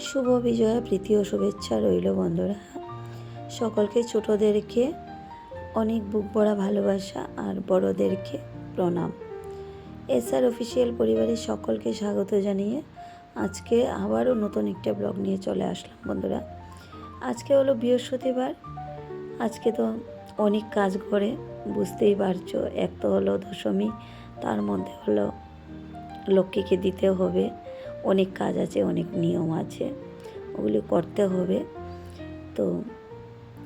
শুভ বিজয়া, প্রীতি ও শুভেচ্ছা রইল বন্ধুরা। সকলকে ছোটদেরকে অনেক বুক ভরা ভালোবাসা আর বড়দেরকে প্রণাম। এসআর অফিসিয়াল পরিবারের সকলকে স্বাগত জানিয়ে আজকে আবারও নতুন একটা ব্লগ নিয়ে চলে আসলাম বন্ধুরা। আজকে হলো বৃহস্পতিবার। আজকে তো অনেক কাজ করে বুঝতেই পারছ, এক তো হলো দশমী, তার মধ্যে হলো লক্ষ্মীকে দিতে হবে। অনেক কাজ আছে, অনেক নিয়ম আছে, ওগুলি করতে হবে। তো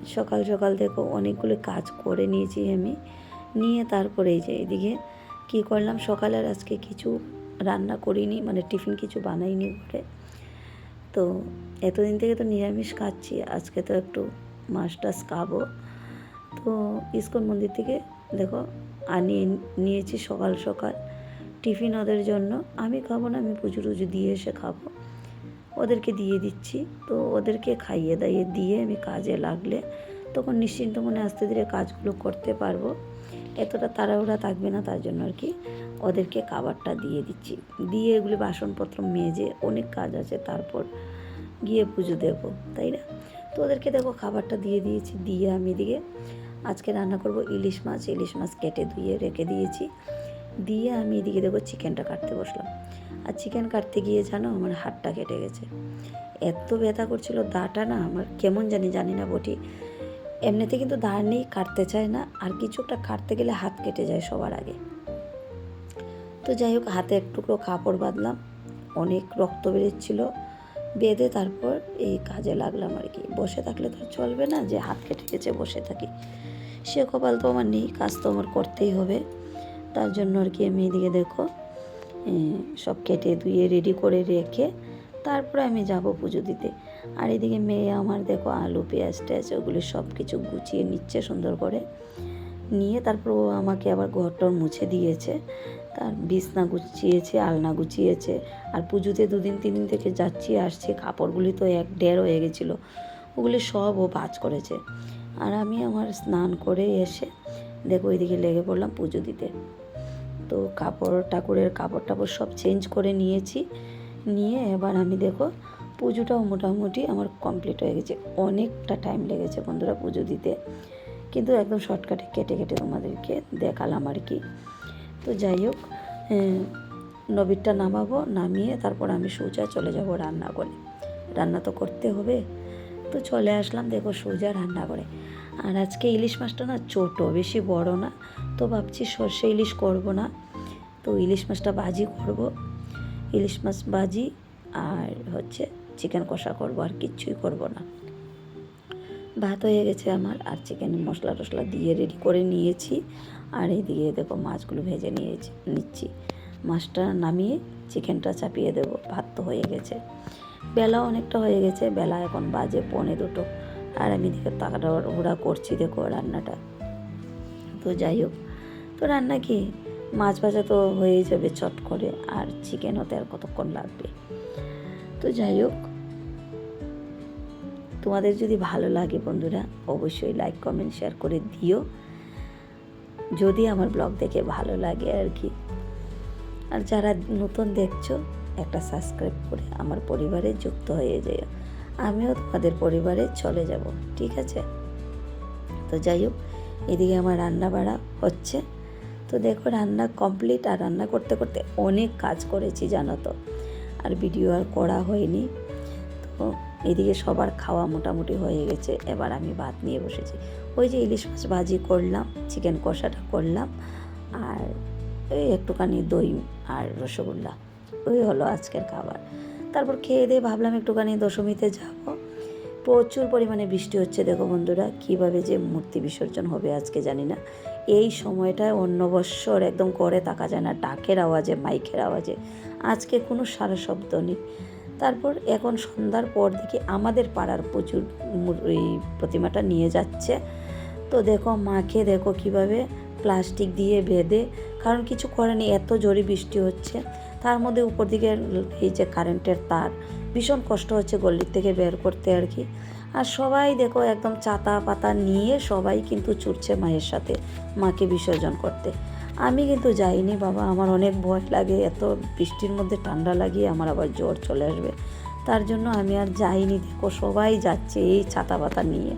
সকাল সকাল দেখো অনেকগুলো কাজ করে নিয়েছি আমি, নিয়ে তারপরে এই যে এদিকে কী করলাম, সকালে আর আজকে কিছু রান্না করিনি মানে টিফিন কিছু বানাইনি ঘরে। তো এতদিন থেকে তো নিরামিষ খাচ্ছি, আজকে তো একটু মাছ টাছ খাব। তো ইস্কন মন্দির থেকে দেখো আনিয়ে নিয়েছি সকাল সকাল। টিফিন ওদের জন্য। আমি খাব না, আমি পুজো টুজো দিয়ে এসে খাব। ওদেরকে দিয়ে দিচ্ছি। তো ওদেরকে খাইয়ে দাইয়ে দিয়ে আমি কাজে লাগলে তখন নিশ্চিন্ত মনে আস্তে ধীরে কাজগুলো করতে পারব। এতটা তাড়াহুড়া থাকবে না, তার জন্য আর কি ওদেরকে খাবারটা দিয়ে দিচ্ছি। দিয়ে এগুলি বাসনপত্র মেজে অনেক কাজ আছে, তারপর গিয়ে পুজো দেবো, তাই না? তো ওদেরকে দেখো খাবারটা দিয়ে দিয়েছি, দিয়ে আমি এদিকে আজকে রান্না করব ইলিশ মাছ। ইলিশ মাছ কেটে ধুয়ে রেখে দিয়েছি। দিয়ে আমি এদিকে দেখো চিকেনটা কাটতে বসলাম। আর চিকেন কাটতে গিয়ে জানো আমার হাতটা কেটে গেছে। এত ব্যথা করছিল দাটা না, আমার কেমন জানি জানি না বটি। এমনিতে কিন্তু দাঁড় নেই, কাটতে চায় না, আর কিছু একটা কাটতে গেলে হাত কেটে যায় সবার আগে। তো যাই হোক, হাতে এক টুকরো কাপড় বাঁধলাম, অনেক রক্ত বেরোচ্ছিল, বেঁধে তারপর এই কাজে লাগলাম আর কি। বসে থাকলে তো চলবে না যে হাত কেটে গেছে, বসে থাকি। সে কপাল তো আমার নেই, কাজ তো আমার করতেই হবে। তার জন্য আর কি আমি এদিকে দেখো সব কেটে ধুয়ে রেডি করে রেখে তারপরে আমি যাব পুজো দিতে। আর এদিকে মেয়ে আমার দেখো আলু, পেঁয়াজ টেয়াজ ওগুলো সব কিছু গুছিয়ে নিচ্ছে সুন্দর করে। নিয়ে তারপর ও আমাকে আবার ঘরটর মুছে দিয়েছে। তার বিছনা গুছিয়েছে, আলনা গুছিয়েছে। আর পুজোতে দুদিন তিন দিন থেকে যাচ্ছি, আসছি, কাপড়গুলি তো এক ডের হয়ে গেছিল, ওগুলি সব ও ভাজ করেছে। আর আমি আমার স্নান করে এসে দেখো ওইদিকে লেগে পড়লাম পুজো দিতে। তো কাপড় ঠাকুরের কাপড় টাপড় সব চেঞ্জ করে নিয়েছি। নিয়ে এবার আমি দেখো পুজোটাও মোটামুটি আমার কমপ্লিট হয়ে গেছে। অনেকটা টাইম লেগেছে বন্ধুরা পুজো দিতে। কিন্তু একদম শর্টকাটে কেটে কেটে তোমাদেরকে দেখালাম আর কি। তো যাই হোক আহ, নবীরটা নামাবো নামিয়ে তারপর আমি সোজা চলে যাব রান্না করে রান্না তো করতে হবে। তো চলে আসলাম দেখো সোজা রান্না করে আর আজকে ইলিশ মাছটা না ছোটো বেশি বড় না। তো ভাবছি সর্ষে ইলিশ করব না। তো ইলিশ মাছটা ভাজি করব। ইলিশ মাছ ভাজি আর হচ্ছে চিকেন কষা করব আর কিচ্ছুই করব না। ভাত হয়ে গেছে আমার আর চিকেনের মশলা টশলা দিয়ে রেডি করে নিয়েছি। আর এইদিকে দেখো মাছগুলো ভেজে নিয়েছি, নিচ্ছি। মাছটা নামিয়ে চিকেনটা চাপিয়ে দেব। ভাত তো হয়ে গেছে। বেলা অনেকটা হয়ে গেছে। বেলা এখন বাজে পৌনে দুটো। আর আমি দেখে তাকাটা ওরা করছি দেখো রান্নাটা। তো যাই হোক, তো রান্না কি? মাছ ভাজা তো হয়েই যাবে চট করে, আর চিকেন হতে আর কতক্ষণ লাগবে? তো যাই হোক, তোমাদের যদি ভালো লাগে বন্ধুরা, অবশ্যই লাইক কমেন্ট শেয়ার করে দিও। যদি আমার ব্লগ দেখে ভালো লাগে আর কি। আর যারা নতুন দেখছ, একটা সাবস্ক্রাইব করে আমার পরিবারে যুক্ত হয়ে যেও। আমিও তোমাদের পরিবারে চলে যাব, ঠিক আছে? তো যাই হোক এদিকে আমার রান্না বাড়া হচ্ছে। তো দেখো রান্না কমপ্লিট আর রান্না করতে করতে অনেক কাজ করেছি জানো তো। আর ভিডিও আর করা হয়নি। তো এদিকে সবার খাওয়া মোটামুটি হয়ে গেছে। এবার আমি ভাত নিয়ে বসেছি। ওই যে ইলিশ মাছ ভাজি করলাম চিকেন কষাটা করলাম, আর এই একটুখানি দই আর রসগোল্লা। ওই হলো আজকের খাবার। তারপর খেয়ে দিয়ে ভাবলাম একটুখানি দশমীতে যাব। প্রচুর পরিমাণে বৃষ্টি হচ্ছে, দেখো বন্ধুরা, কীভাবে যে মূর্তি বিসর্জন হবে আজকে জানি না। এই সময়টায় অন্য বৎসর একদম করে তাকা যায় না, ডাকের আওয়াজে, মাইকের আওয়াজে। আজকে কোনো সারা শব্দ নেই। তারপর এখন সন্ধ্যার পর দেখি আমাদের পাড়ার প্রচুর এই প্রতিমাটা নিয়ে যাচ্ছে। তো দেখো মাকে দেখো কীভাবে প্লাস্টিক দিয়ে বেঁধে, কারণ কিছু করেনি, এত জোরে বৃষ্টি হচ্ছে। তার মধ্যে উপর দিকে এই যে কারেন্টের তার, ভীষণ কষ্ট হচ্ছে গল্লির থেকে বের করতে আর কি। আর সবাই দেখো একদম চাতা পাতা নিয়ে সবাই কিন্তু ছুটছে মায়ের সাথে, মাকে বিসর্জন করতে। আমি কিন্তু যাইনি বাবা, আমার অনেক ভয় লাগে, এত বৃষ্টির মধ্যে ঠান্ডা লাগিয়ে আমার আবার জ্বর চলে আসবে। তার জন্য আমি আর যাইনি, দেখো সবাই যাচ্ছে এই ছাতা পাতা নিয়ে।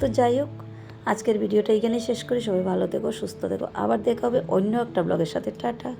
তো যাই হোক আজকের ভিডিওটা এখানেই শেষ করি। সবাই ভালো থেকো, সুস্থ থেকো। আবার দেখা হবে অন্য একটা ব্লগের সাথে। টাটা।